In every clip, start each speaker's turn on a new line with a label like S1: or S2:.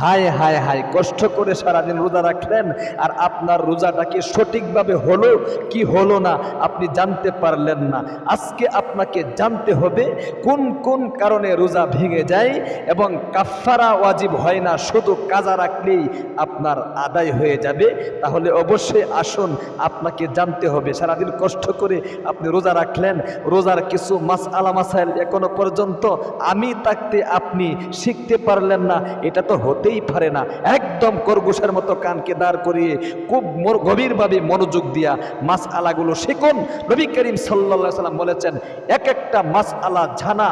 S1: হায় হায় হায়, কষ্ট করে সারাদিন রোজা রাখলেন আর আপনার রোজাটা কি সঠিকভাবে হলো, কি হলো না, আপনি জানতে পারলেন না। আজকে আপনাকে জানতে হবে কোন কোন কারণে রোজা ভেঙে যায় এবং কাফারা ওয়াজিব হয় না, শুধু কাজা রাখলেই আপনার আদায় হয়ে যাবে। তাহলে অবশ্যই আসুন, আপনাকে জানতে হবে, সারাদিন কষ্ট করে আপনি রোজা রাখলেন, রোজার কিছু মাস আলা মাসাইল এখনও পর্যন্ত আমি থাকতে আপনি শিখতে পারলেন না, এটা তো হতেই পারে না। একদম করগুষের মতো কানকে দাঁড় করিয়ে খুব গভীরভাবে মনোযোগ দিয়া মাস আলাগুলো শিখুন। নবী করিম সাল্লা সাল্লাম বলেছেন, এক একটা মাস আলা জানা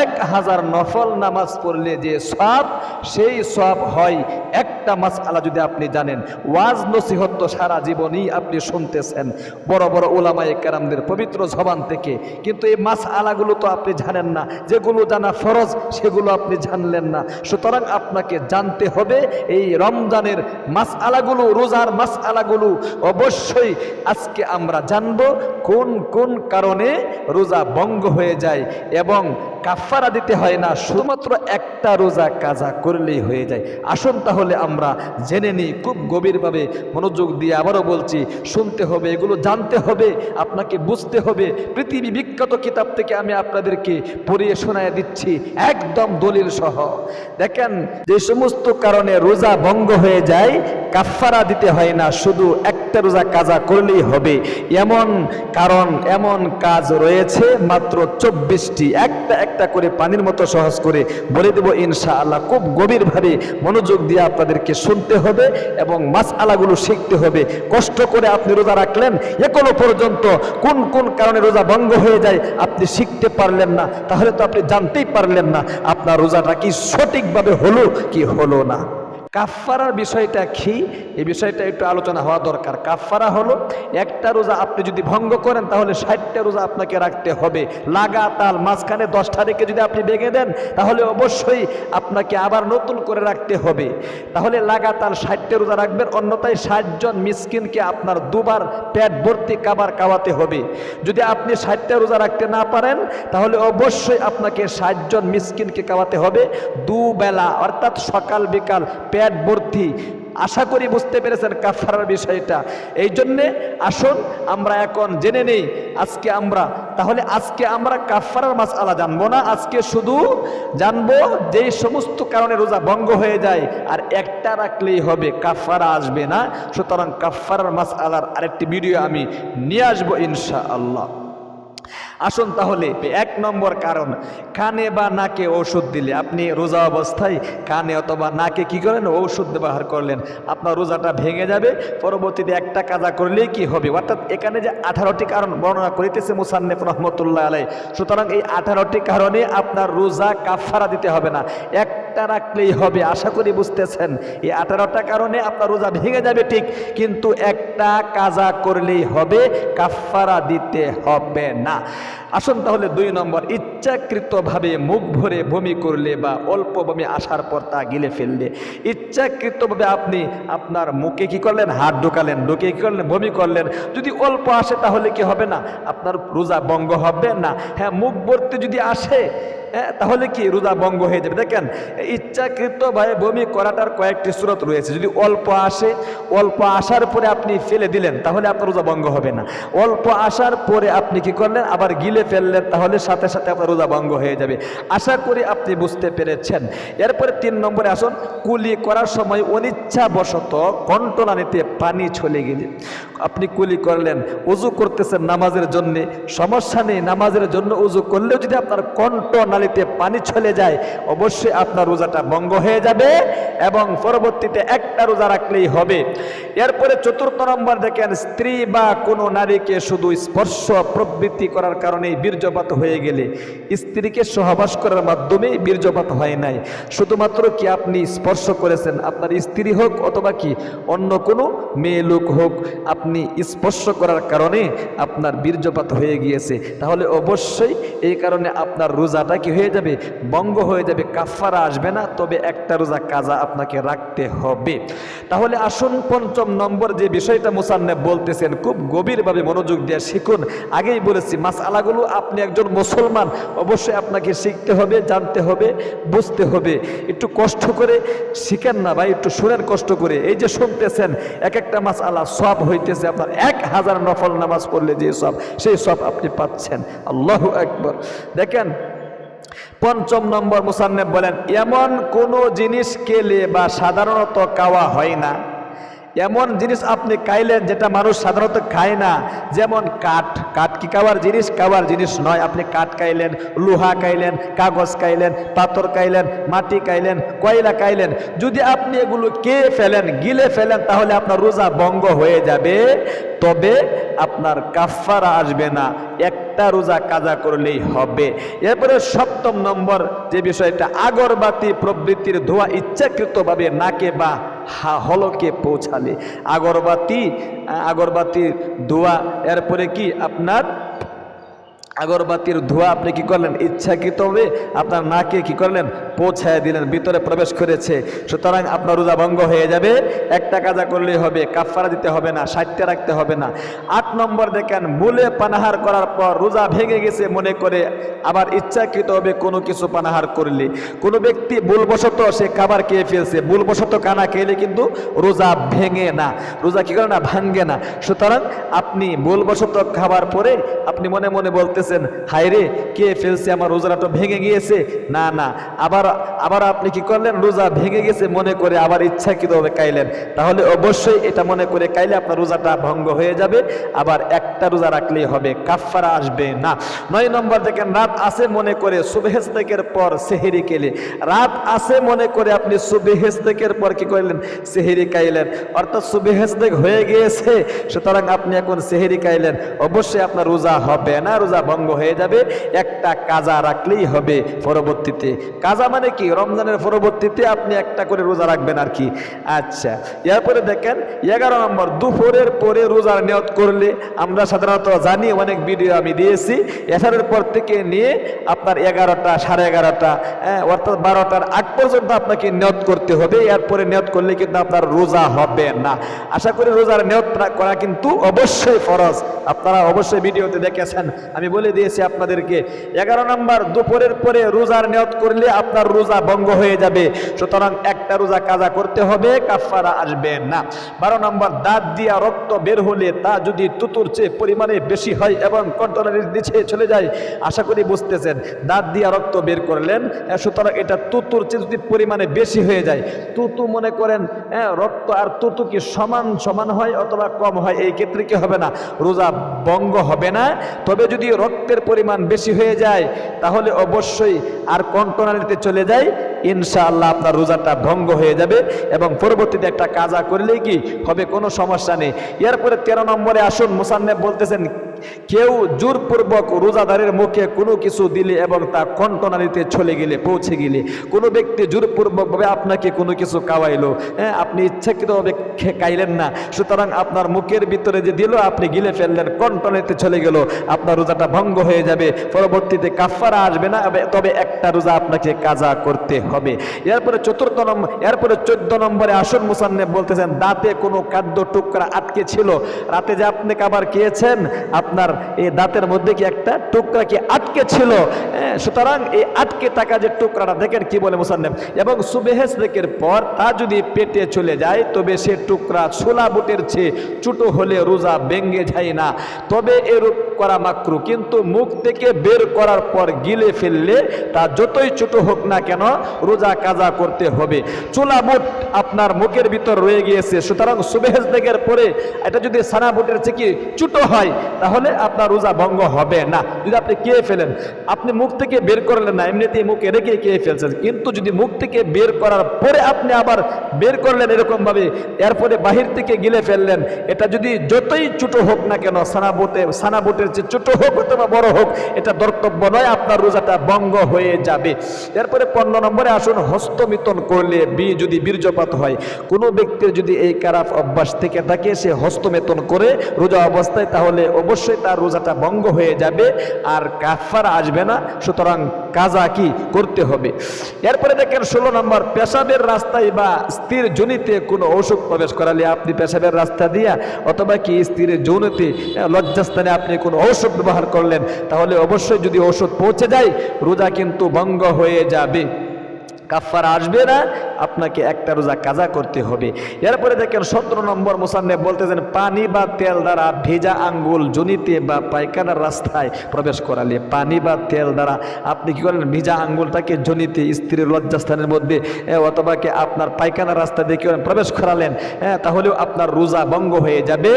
S1: এক হাজার নফল নামাজ পড়লে যে সব সেই সব হয় একটা মাস আলা যদি আপনি জানেন। ওয়াজ নসিহত তো সারা জীবনই আপনি শুনতেছেন। বড় বড় ওলামায়ে কেরামদের পবিত্র জবান থেকে। কিন্তু এই মাস আলাগুলো তো আপনি জানেন না। যেগুলো জানা ফরজ, সেগুলো আপনি জানলেন না। সুতরাং আপনাকে জানতে হবে, এই রমজানের মাস আলাগুলো রোজার মাস আলাগুলো অবশ্যই আজকে আমরা জানব কোন কোন কারণে রোজা ভঙ্গ হয়ে যায় এবং কাফারা দিতে হয় না, শুধুমাত্র একটা রোজা কাজা করলেই হয়ে যায়। আসুন তাহলে আমরা জেনে নিই, খুব গভীরভাবে মনোযোগ দিয়ে আবারও বলছি, শুনতে হবে, এগুলো জানতে হবে, আপনাকে বুঝতে হবে। পৃথিবী বিখ্যাত কিতাব থেকে আমি আপনাদেরকে পড়িয়ে শোনায় দিচ্ছি, একদম দলিল সহ। দেখেন, যে সমস্ত কারণে রোজা ভঙ্গ হয়ে যায় কাফারা দিতে হয় না শুধু একটা রোজা কাজা করলেই হবে। এমন কারণ, এমন কাজ রয়েছে মাত্র চব্বিশটি। একটা একটা করে পানির মতো সহজ করে বলে দেব ইনশাআল্লাহ। খুব গভীরভাবে মনোযোগ দিয়ে আপনাদেরকে শুনতে হবে এবং মাছ আলাগুলো শিখতে হবে। কষ্ট করে আপনি রোজা রাখলেন, এখনও পর্যন্ত কোন কোন কারণে রোজা ভঙ্গ হয়ে যায় আপনি শিখতে পারলেন না। তাহলে তো আপনি জানতেই পারলেন না, আপনার রোজাটা কি সঠিকভাবে হলো, কি হলো না। কাফারার বিষয়টা কি? এই বিষয়টা একটু আলোচনা হওয়া দরকার। কাফফারা হলো, একটা রোজা আপনি যদি ভঙ্গ করেন, তাহলে ষাটটা রোজা আপনাকে রাখতে হবে। লাগাতার মাঝখানে দশটা রেখে যদি আপনি ভেঙে দেন, তাহলে অবশ্যই আপনাকে আবার নতুন করে রাখতে হবে। তাহলে লাগাতার ষাটটা রোজা রাখবেন, অন্যথায় ষাটজন মিসকিনকে আপনার দুবার পেট ভর্তি কাবার খাওয়াতে হবে। যদি আপনি ষাটটা রোজা রাখতে না পারেন, তাহলে অবশ্যই আপনাকে ষাটজন মিসকিনকে খাওয়াতে হবে। দুবেলা, অর্থাৎ সকাল বিকাল পেট ভর্তি। আশা করি বুঝতে পেরেছেন কাফারার বিষয়টা। এই জন্যে আসুন, আমরা এখন জেনে নেই আজকে আমরা। তাহলে আজকে আমরা কাফারার মাস আলা জানব না? আজকে শুধু জানব যে সমস্ত কারণে রোজা ভঙ্গ হয়ে যায় আর একটা রাখলেই হবে কাফারা আসবে না। সুতরাং কাফারার মাস আলার আরেকটি ভিডিও আমি নিয়ে আসব ইনশা আল্লাহ আসুন তাহলে, এক নম্বর কারণ, কানে বা নাকে ওষুধ দিলে, আপনি রোজা অবস্থায় কানে অথবা নাকে কি করেন? ওষুধ ব্যবহার করলেন, আপনার রোজাটা ভেঙে যাবে, পরবর্তীতে একটা কাজা করলেই কি হবে? অর্থাৎ এখানে যে আঠারোটি কারণ বর্ণনা করিতেছে মুসান্নেফ রহমতুল্লাহ আলাই সুতরাং এই আঠারোটি কারণে আপনার রোজা কাফারা দিতে হবে না, একটা রাখলেই হবে, আশা করি বুঝতেছেন? এই আঠারোটা কারণে আপনার রোজা ভেঙে যাবে ঠিক, কিন্তু একটা কাজা করলেই হবে কাফারা দিতে হবে না। 啊。আসুন তাহলে দুই নম্বর ইচ্ছাকৃতভাবে মুখ ভরে বমি করলে বা অল্প বমি আসার পর তা গিলে ফেললে। ইচ্ছাকৃতভাবে আপনি আপনার মুখে কি করলেন? হাত ঢোকালেন ঢুকে কি করলেন? বমি করলেন। যদি অল্প আসে তাহলে কি হবে না? আপনার রোজা ভঙ্গ হবে না। হ্যাঁ মুখ ভরতে যদি আসে হ্যাঁ, তাহলে কি রোজা ভঙ্গ হয়ে যাবে? দেখেন ইচ্ছাকৃতভাবে বমি করাটার কয়েকটি স্রোত রয়েছে। যদি অল্প আসে অল্প আসার পরে আপনি ফেলে দিলেন তাহলে আপনার রোজা ভঙ্গ হবে না। অল্প আসার পরে আপনি কি করলেন? আবার গিলে ফেললেন, তাহলে সাথে সাথে আপনার রোজা ভঙ্গ হয়ে যাবে। আশা করি আপনি বুঝতে পেরেছেন। এরপরে তিন নম্বরে আসুন, কুলি করার সময় অনিচ্ছাবশত কণ্ঠনানিতে পানি চলে গেলে। আপনি কুলি করলেন, উজু করতেছেন নামাজের জন্যে। সমস্যা নেই, নামাজের জন্য উজু করলেও যদি আপনার কণ্ঠ নালিতে পানি চলে যায়, অবশ্যই আপনার রোজাটা ভঙ্গ হয়ে যাবে এবং পরবর্তীতে একটা রোজা রাখলেই হবে। এরপরে চতুর্থ নম্বর দেখেন, স্ত্রী বা কোনো নারীকে শুধু স্পর্শ প্রবৃত্তি করার কারণেই বীর্যপাত হয়ে গেলে স্ত্রীকে সহবাস করার মাধ্যমে বীর্যপাত হয় নাই। শুধুমাত্র কি আপনি স্পর্শ করেছেন? আপনার স্ত্রী হোক অথবা কি অন্য কোনো মেয়ে লোক হোক, আপনি স্পর্শ করার কারণে আপনার বীর্যপাত হয়ে গিয়েছে। তাহলে অবশ্যই এই কারণে আপনার রোজাটা কি হয়ে যাবে? বঙ্গ হয়ে যাবে কাফারা আসবে না। তবে একটা রোজা কাজা আপনাকে রাখতে হবে। তাহলে আসুন পঞ্চম নম্বর যে বিষয়টা মুসান্নেব বলতেছেন, খুব গভীরভাবে মনোযোগ দিয়ে শিখুন। আগেই বলেছি মাস আলাগুলো আপনি একজন মুসলমান, অবশ্যই আপনাকে শিখতে হবে, জানতে হবে, বুঝতে হবে। একটু কষ্ট করে শিখেন না ভাই, একটু শুনেন কষ্ট করে। এই যে শুনতেছেন এক একটা মাস আল্লাহ সব হইতেছে আপনার। এক হাজার নফল নামাজ পড়লে যে সব, সেই সব আপনি পাচ্ছেন। আল্লাহ একবার দেখেন, পঞ্চম নম্বর মুসান্নেব বলেন, এমন কোনো জিনিস কেলে বা সাধারণত কাওয়া হয় না। এমন জিনিস আপনি খাইলেন যেটা মানুষ সাধারণত খায় না। যেমন কাঠ। কাঠ কি খাওয়ার জিনিস? খাওয়ার জিনিস নয়। আপনি কাঠ খাইলেন, লোহা খাইলেন, কাগজ খাইলেন, পাথর খাইলেন, মাটি খাইলেন, কয়লা খাইলেন। যদি আপনি এগুলো কে ফেলেন, গিলে ফেলেন, তাহলে আপনার রোজা ভঙ্গ হয়ে যাবে। তবে আপনার কাফারা আসবে না। একটা রোজা কাজা করলেই হবে। এরপরে সপ্তম নম্বর যে বিষয়টা, আগরবাতি প্রবৃত্তির ধোয়া ইচ্ছাকৃতভাবে নাকে বা হলকে পৌঁছালে। আগরবাতি আগরবাতির দোয়া এরপরে কি আপনার আগরবাতির ধোঁয়া, আপনি কি করলেন? ইচ্ছাকৃতভাবে আপনার নাকে কি করলেন? পৌঁছায় দিলেন, ভিতরে প্রবেশ করেছে। সুতরাং আপনার রোজা ভঙ্গ হয়ে যাবে। একটা কাজা করলেই হবে কাফারা দিতে হবে না ষাটটা রাখতে হবে না। আট নম্বর দেখেন, মূলে পানাহার করার পর রোজা ভেঙে গেছে মনে করে, আবার ইচ্ছাকৃতভাবে কোনো কিছু পানাহার করলে। কোনো ব্যক্তি ভুলবশত সে খাবার খেয়ে ফেলছে, ভুলবশত কানা খেলে কিন্তু রোজা ভেঙে না। রোজা কি করে না? ভাঙ্গে না। সুতরাং আপনি ভুলবশত খাবার পরে আপনি মনে মনে বলতেছেন, হায় রে, কে ফেলছে আমার রোজাটা? তো ভেঙে গিয়েছে? না না, আবার আবার আপনি কি করলেন? রোজা ভেঙে গেছে মনে করে আবার ইচ্ছাকৃতভাবে খাইলেন তাহলে অবশ্যই এটা মনে করে খাইলে আপনার রোজাটা ভঙ্গ হয়ে যাবে। আবার একটা রোজা রাখলেই হবে কাফারা আসবে না। নয় নম্বর দেখেন, রাত আছে মনে করে সুবেহেস্তেকের পর সেহেরি কেলে। রাত আছে মনে করে আপনি সুবেহেস্তেকের পর কি করলেন? সেহেরি খাইলেন অর্থাৎ সুবেহেস্তেক হয়ে গিয়েছে, সুতরাং আপনি এখন সেহেরি খাইলেন অবশ্যই আপনার রোজা হবে না, রোজা ভঙ্গ হয়ে যাবে। একটা কাজা রাখলেই হবে পরবর্তীতে। কাজা মানে কি? রমজানের পরবর্তীতে আপনি একটা করে রোজা রাখবেন আর কি। আচ্ছা এরপরে দেখেন এগারো নম্বর দুপুরের পরে রোজার নিয়ত করলে আমরা সাধারণত জানি অনেক ভিডিও আমি দিয়েছি। এসারের পর থেকে নিয়ে আপনার এগারোটা সাড়ে এগারোটা হ্যাঁ, অর্থাৎ বারোটার আগ পর্যন্ত আপনাকে নিয়ত করতে হবে। এরপরে নিয়ত করলে কিন্তু আপনার রোজা হবে না। আশা করি রোজার নিয়ত করা কিন্তু অবশ্যই ফরজ। আপনারা অবশ্যই ভিডিওতে দেখেছেন। আমি বলে দিয়েছি আপনাদেরকে। এগারো নম্বর দুপুরের পরে রোজার নিয়ত করলে আপনার রোজা ভঙ্গ হয়ে যাবে। সুতরাং একটা রোজা কাজা করতে হবে কাফারা আসবে না। বারো নম্বর দাঁত দিয়া রক্ত বের হলে তা যদি তুতুর চেয়ে পরিমাণে বেশি হয় এবং কন্ট্রোলের নিচে চলে যায় আশা করি বুঝতেছেন। দাঁত দিয়া রক্ত বের করলেন হ্যাঁ, সুতরাং এটা তুতুর চেয়ে যদি পরিমাণে বেশি হয়ে যায়। তুতু মনে করেন হ্যাঁ, রক্ত আর তুতু কি সমান সমান হয় অথবা কম হয়? এই ক্ষেত্রে কি হবে না? রোজা ভঙ্গ হবে না। তবে যদি রক্তের পরিমাণ বেশি হয়ে যায়, তাহলে অবশ্যই আর কন্ট্রোলারিতে চলে যায়, ইনশাআল্লাহ আপনার রোজাটা ভঙ্গ হয়ে যাবে এবং পরবর্তীতে একটা কাজা করলেই কি হবে, কোনো সমস্যা নেই। এরপরে তেরো নম্বরে আসুন মুসান্নেব বলতেছেন কেউ জোরপূর্বক রোজাদারের মুখে কোনো কিছু দিলে এবং তা কণ্ঠনালীতে চলে গেলে, পৌঁছে গেলে, কোনো ব্যক্তি জোরপূর্বকভাবে আপনাকে কোনো কিছু খাওয়াইলো হ্যাঁ আপনি ইচ্ছাকৃতভাবে খে- খাইলেন না, সুতরাং আপনার মুখের ভিতরে যে দিল, আপনি গিলে ফেললেন, কণ্ঠনালীতে চলে গেল, আপনার রোজাটা ভঙ্গ হয়ে যাবে, পরবর্তীতে কাফারা আসবে না তবে একটা রোজা আপনাকে কাজা করতে হবে। এরপরে চতুর্থ নম্বর এরপরে চোদ্দ নম্বরে আসন মুসান্নে বলতেছেন, দাঁতে কোনো খাদ্য টুকরা আটকে ছিল, রাতে যে আপনি খাবার খেয়েছেন আপনার এই দাঁতের মধ্যে কি একটা টুকরা কি আটকে ছিল? হ্যাঁ, সুতরাং এই আটকে টাকা যে টুকরাটা দেখেন কি বলে মুসান্নেব এবং সুবেহেস দেখের পর তা যদি পেটে চলে যায় তবে সে টুকরা ছোলা বুটের চেয়ে ছোটো হলে রোজা ভেঙ্গে যায় না। তবে এরূপ করা মাকরু, কিন্তু মুখ থেকে বের করার পর গিলে ফেললে তা যতই ছোট হোক না কেন রোজা কাজা করতে হবে। চোলা বুট আপনার মুখের ভিতর রয়ে গিয়েছে, সুতরাং সুবেহেজ দেখের পরে এটা যদি সানা বুটের চেয়ে ছোটো হয়, তাহলে আপনার রোজা ভঙ্গ হবে না। যদি আপনি খেয়ে ফেলেন, আপনি মুখ থেকে বের করলেন না, এমনিতেই মুখে রেখে খেয়ে ফেলছেন। কিন্তু যদি মুখ থেকে বের করার পরে আপনি আবার বের করলেন এরকমভাবে, এরপরে বাহির থেকে গিলে ফেললেন, এটা যদি যতই ছোটো হোক না কেন সানা বুটে সানা যে ছোট হোক অথবা বড় হোক, এটা দর্তব্য নয়, আপনার রোজাটা বঙ্গ হয়ে যাবে। এরপরে পনেরো নম্বরে আসুন হস্তমিতন করলে বি যদি বীর্যপাত হয়, কোনো ব্যক্তির যদি এই খারাপ অভ্যাস থেকে থাকে, সে হস্তমেতন করে রোজা অবস্থায়, তাহলে অবশ্যই তার রোজাটা বঙ্গ হয়ে যাবে, আর কাফার আসবে না। সুতরাং কাজা কি করতে হবে। এরপরে দেখেন ষোলো নম্বর, পেশাবের রাস্তায় বা স্ত্রীর জনিতে কোনো ঔষধ প্রবেশ করালে আপনি পেশাবের রাস্তা দিয়া অথবা কি স্ত্রীর যৌনতে লজ্জাস্থানে আপনি কোনো ঔষধ ব্যবহার করলেন, তাহলে অবশ্যই যদি ঔষধ পৌঁছে যায়, রোজা কিন্তু ভঙ্গ হয়ে যাবে। কাফার আসবে না, আপনাকে একটা রোজা কাজা করতে হবে। এরপরে দেখেন সতেরো নম্বর মোসান্নে বলতেছেন, পানি বা তেল দ্বারা ভেজা আঙ্গুল জনিতে বা পায়খানার রাস্তায় প্রবেশ করালে পানি বা তেল দ্বারা আপনি কি করেন? ভিজা আঙ্গুলটাকে জনিতে স্ত্রীর লজ্জাস্থানের মধ্যে অথবা কি আপনার পায়খানার রাস্তা দিয়ে কি করেন? প্রবেশ করালেন। হ্যাঁ তাহলেও আপনার রোজা ভঙ্গ হয়ে যাবে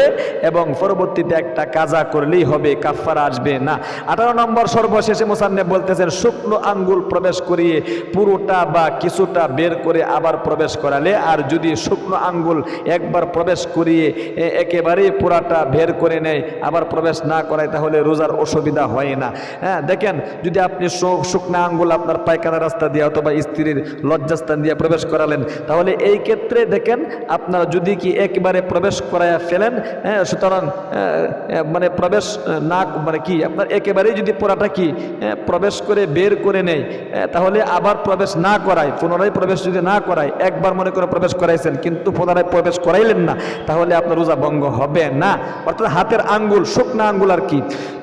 S1: এবং পরবর্তীতে একটা কাজা করলেই হবে কাফার আসবে না। আঠারো নম্বর সর্বশেষে মোসান্নে বলতেছেন, শুকনো আঙ্গুল প্রবেশ করিয়ে পুরোটা বা কিছুটা বের করে আবার প্রবেশ করালে, আর যদি শুকনো আঙ্গুল একবার প্রবেশ করিয়ে একেবারেই পুরাটা বের করে নেয়, আবার প্রবেশ না করায়, তাহলে রোজার অসুবিধা হয় না। হ্যাঁ দেখেন, যদি আপনি শুকনো আঙ্গুল আপনার পায়খানা রাস্তা দিয়ে অথবা স্ত্রীর লজ্জাস্থান দিয়ে প্রবেশ করালেন, তাহলে এই ক্ষেত্রে দেখেন, আপনারা যদি কি একবারে প্রবেশ করাইয়া ফেলেন হ্যাঁ সুতরাং মানে প্রবেশ না মানে কি, আপনার একেবারেই যদি পোড়াটা কি প্রবেশ করে বের করে নেয় তাহলে আবার প্রবেশ না করায়, পুনরায় প্রবেশ যদি না করায়, একবার মনে করে প্রবেশ করাইছেন, কিন্তু পুনরায় প্রবেশ করাইলেন না, তাহলে আপনার রোজা ভঙ্গ হবে না। অর্থাৎ হাতের আঙ্গুল, শুকনা আঙ্গুল আর কি।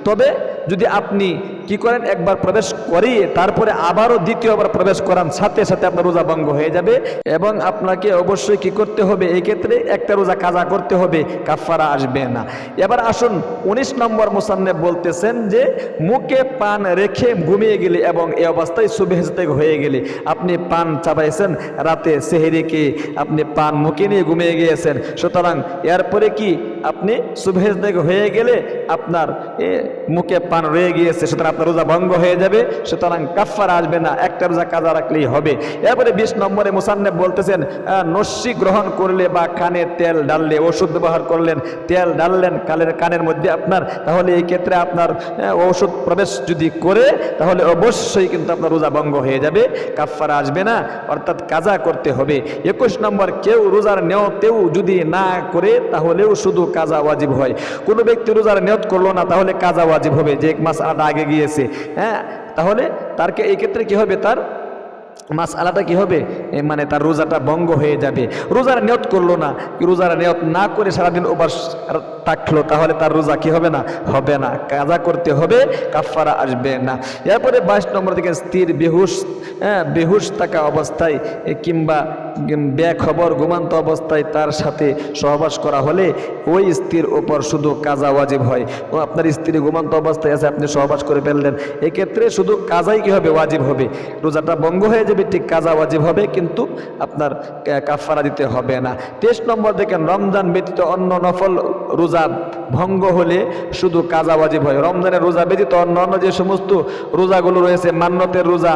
S1: তবে যদি আপনি কি করেন? একবার প্রবেশ করিয়ে তারপরে আবারও দ্বিতীয়বার প্রবেশ করান সাথে সাথে আপনার রোজা ভঙ্গ হয়ে যাবে এবং আপনাকে অবশ্যই কি করতে হবে? এই ক্ষেত্রে একটা রোজা কাজা করতে হবে কাফারা আসবে না। এবার আসুন উনিশ নম্বর মোসান্নে বলতেছেন যে মুখে পান রেখে ঘুমিয়ে গেলে এবং এই অবস্থায় সুবেহতে হয়ে গেলে আপনি পান চাবাইছেন রাতে সেহেরিকে আপনি পান মুখে নিয়ে ঘুমিয়ে গিয়েছেন? সুতরাং এরপরে কি আপনি সুবেহতে হয়ে গেলে আপনার এ, মুখে পান রয়ে গিয়েছে সুতরাং আপনার রোজা ভঙ্গ হয়ে যাবে, সুতরাং কাফার আসবে না, একটা রোজা কাজা রাখলেই হবে। এরপরে বিশ নম্বরে মুসান্নে বলতেছেন নস্যি গ্রহণ করলে বা কানে তেল ডাললে ওষুধ ব্যবহার করলেন, তেল ডাললেন কালের কানের মধ্যে আপনার, তাহলে এই ক্ষেত্রে আপনার ওষুধ প্রবেশ যদি করে, তাহলে অবশ্যই কিন্তু আপনার রোজা ভঙ্গ হয়ে যাবে কাফার আসবে না, অর্থাৎ কাজা করতে হবে। একুশ নম্বর, কেউ রোজার নেওয়াতেও যদি না করে, তাহলেও শুধু কাজা ওয়াজিব হয়। কোনো ব্যক্তি রোজার নিয়ত করল না, তাহলে কাজা ওয়াজিব হবে। যে এক মাস আলাদা আগে গিয়েছে হ্যাঁ? তাহলে তারকে এই ক্ষেত্রে কি হবে? তার মাস আলাদা কি হবে? মানে তার রোজাটা ভঙ্গ হয়ে যাবে। রোজার নিয়ত করল না। রোজার নিয়ত না করে সারাদিন উপাস থাকল, তাহলে তার রোজা কি হবে না? হবে না। কাজা করতে হবে কাফারা আসবে না। এরপরে বাইশ নম্বর থেকে স্থির, বেহুশ হ্যাঁ বেহুশ থাকা অবস্থায় কিংবা বেখবর, ঘুমান্ত অবস্থায় তার সাথে সহবাস করা হলে ওই স্ত্রীর ওপর শুধু কাজা ওয়াজিব হয়। ও আপনার স্ত্রী ঘুমান্ত অবস্থায় আছে, আপনি সহবাস করে ফেললেন। এক্ষেত্রে শুধু কাজাই কি হবে? ওয়াজিব হবে। রোজাটা ভঙ্গ হয়ে যাবে ঠিক কাজা ওয়াজিব হবে, কিন্তু আপনার কাফারা দিতে হবে না। তেইশ নম্বর দেখেন, রমজান ব্যতীত অন্য নফল রোজা ভঙ্গ হলে শুধু কাজা ওয়াজিব হয়। রমজানের রোজা ব্যতীত অন্য অন্য যে সমস্ত রোজাগুলো রয়েছে মান্যতের রোজা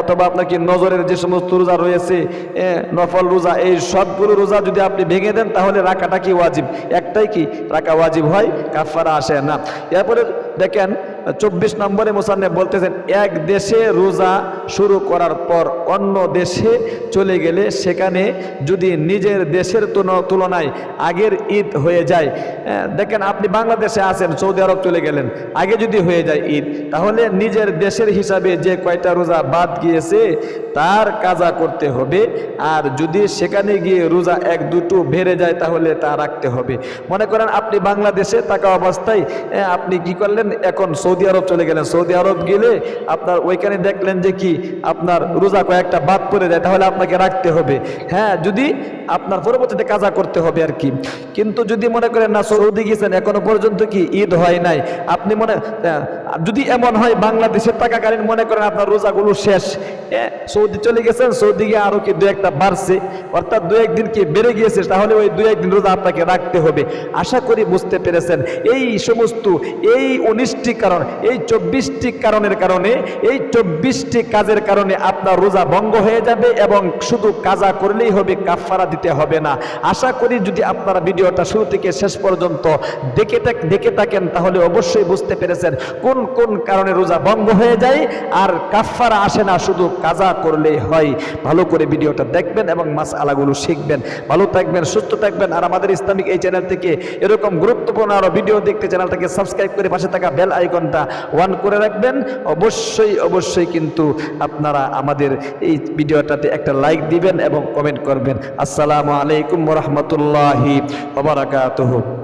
S1: অথবা আপনার কি নজরের যে সমস্ত রোজা রয়েছে নফল রোজা, এই সবগুলো রোজা যদি আপনি ভেঙে দেন, তাহলে রাখাটা কি ওয়াজিব? একটাই কি? রাখা ওয়াজিব হয় কাফারা আসে না। এরপরে দেখেন চব্বিশ নম্বরে মোসান্নে বলতেছেন, এক দেশে রোজা শুরু করার পর অন্য দেশে চলে গেলে সেখানে যদি নিজের দেশের তুলনায় আগের ঈদ হয়ে যায়। দেখেন আপনি বাংলাদেশে আছেন, সৌদি আরব চলে গেলেন, আগে যদি হয়ে যায় ঈদ, তাহলে নিজের দেশের হিসাবে যে কয়টা রোজা বাদ গিয়েছে, তার কাজা করতে হবে। আর যদি সেখানে গিয়ে রোজা এক, দুটো বেড়ে যায়, তাহলে তা রাখতে হবে। মনে করেন আপনি বাংলাদেশে থাকা অবস্থায় আপনি কি করলেন, এখন আরব চলে গেলেন। সৌদি আরব গেলে আপনার ওইখানে দেখলেন যে কি, আপনার রোজা কয়েকটা বাদ পড়ে যায়, তাহলে আপনাকে রাখতে হবে। হ্যাঁ যদি আপনার পরবর্তীতে কাজা করতে হবে আর কি। কিন্তু যদি মনে করেন, না, সৌদি গেছেন, এখনও পর্যন্ত কি ঈদ হয় নাই? আপনি মনে যদি এমন হয়, বাংলাদেশে থাকাকালীন মনে করেন আপনার রোজাগুলো শেষ। সৌদি চলে গেছেন, সৌদি গিয়ে আরও কি দু একটা বাড়ছে। অর্থাৎ দু একদিন কি বেড়ে গিয়েছে, তাহলে ওই দু একদিন রোজা আপনাকে রাখতে হবে। আশা করি বুঝতে পেরেছেন। এই সমস্ত, এই উনিশটি কারণ এই চব্বিশটি কারণের কারণে, এই চব্বিশটি কাজের কারণে আপনার রোজা ভঙ্গ হয়ে যাবে এবং শুধু কাজা করলেই হবে কাফারা দিতে হবে না। আশা করি যদি আপনারা ভিডিওটা শুরু থেকে শেষ পর্যন্ত দেখে দেখে থাকেন, তাহলে অবশ্যই বুঝতে পেরেছেন কোন কোন কারণে রোজা ভঙ্গ হয়ে যায় আর কাফারা আসে না, শুধু কাজা করলেই হয়। ভালো করে ভিডিওটা দেখবেন এবং মাস আলাগুলো শিখবেন। ভালো থাকবেন, সুস্থ থাকবেন আর আমাদের ইসলামিক এই চ্যানেল থেকে এরকম গুরুত্বপূর্ণ আরও ভিডিও দেখতে চ্যানেলটাকে সাবস্ক্রাইব করে পাশে থাকা বেল আইকনটা ওয়ান করে রাখবেন। অবশ্যই অবশ্যই কিন্তু আপনারা আমাদের এই ভিডিওটাতে একটা লাইক দিবেন এবং কমেন্ট করবেন। আসসালামু আলাইকুম রহমতুল্লাহি ওবরাকাতুহু